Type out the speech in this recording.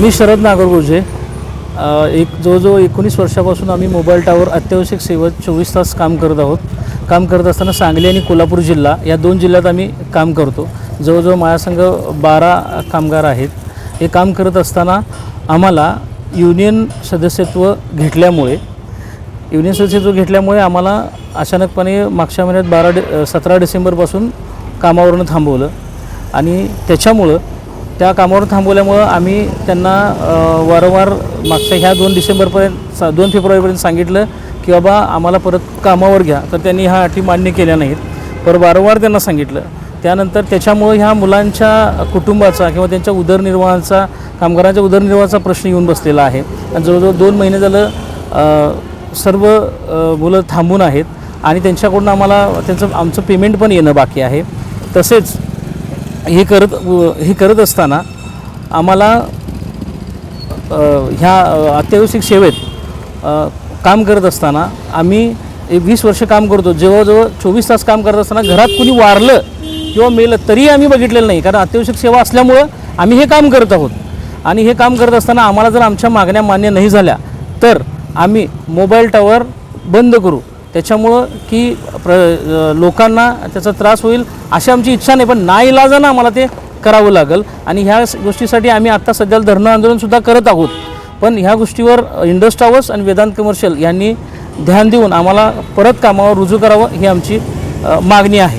मी शरद नागरगोजे. एक जवळजवळ एकोणीस वर्षापासून आम्ही मोबाईल टावर अत्यावश्यक सेवेत चोवीस तास काम करत आहोत. काम करत असताना सांगली आणि कोल्हापूर जिल्हा या दोन जिल्ह्यात आम्ही काम करतो. जवळजवळ माझ्यासंघ बारा कामगार आहेत. हे काम करत असताना आम्हाला युनियन सदस्यत्व घेतल्यामुळे युनियन सदस्यत्व घेतल्यामुळे आम्हाला अचानकपणे मागच्या महिन्यात बारा डे सतरा डिसेंबरपासून कामावरून थांबवलं. आणि त्याच्यामुळं त्या कामावर थांबवल्यामुळं आम्ही त्यांना वारंवार मागच्या ह्या दोन डिसेंबरपर्यंत सा दोन फेब्रुवारीपर्यंत सांगितलं की बाबा आम्हाला परत कामावर घ्या. तर त्यांनी ह्या अटी मान्य केल्या नाहीत. पर वारंवार त्यांना सांगितलं. त्यानंतर त्याच्यामुळं ह्या मुलांच्या कुटुंबाचा किंवा त्यांच्या उदरनिर्वाहाचा कामगारांच्या उदरनिर्वाहाचा प्रश्न येऊन बसलेला आहे. आणि जवळजवळ दोन महिने झालं सर्व मुलं थांबून आहेत आणि त्यांच्याकडून आम्हाला त्यांचं आमचं पेमेंट पण येणं बाकी आहे. तसेच हे करत हे करत असताना आम्हाला ह्या अत्यावश्यक सेवेत काम करत असताना आम्ही एक वीस वर्ष काम करतो. जवळजवळ चोवीस तास काम करत असताना घरात कुणी वारलं किंवा मेलं तरीही आम्ही बघितलेलं नाही. कारण अत्यावश्यक सेवा असल्यामुळं आम्ही हे काम करत आहोत. आणि हे काम करत असताना आम्हाला जर आमच्या मागण्या मान्य नाही झाल्या तर आम्ही मोबाईल टॉवर बंद करू. त्याच्यामुळं की प्र लोकांना त्याचा त्रास होईल अशी आमची इच्छा नाही पण नाईलाजानं आम्हाला ते करावं लागेल. आणि ह्या गोष्टीसाठी आम्ही आत्ता सध्याला धरणं आंदोलनसुद्धा करत आहोत. पण ह्या गोष्टीवर इंडस्ट हाऊस आणि वेदांत कमर्शियल यांनी ध्यान देऊन आम्हाला परत कामावर रुजू करावं ही आमची मागणी आहे.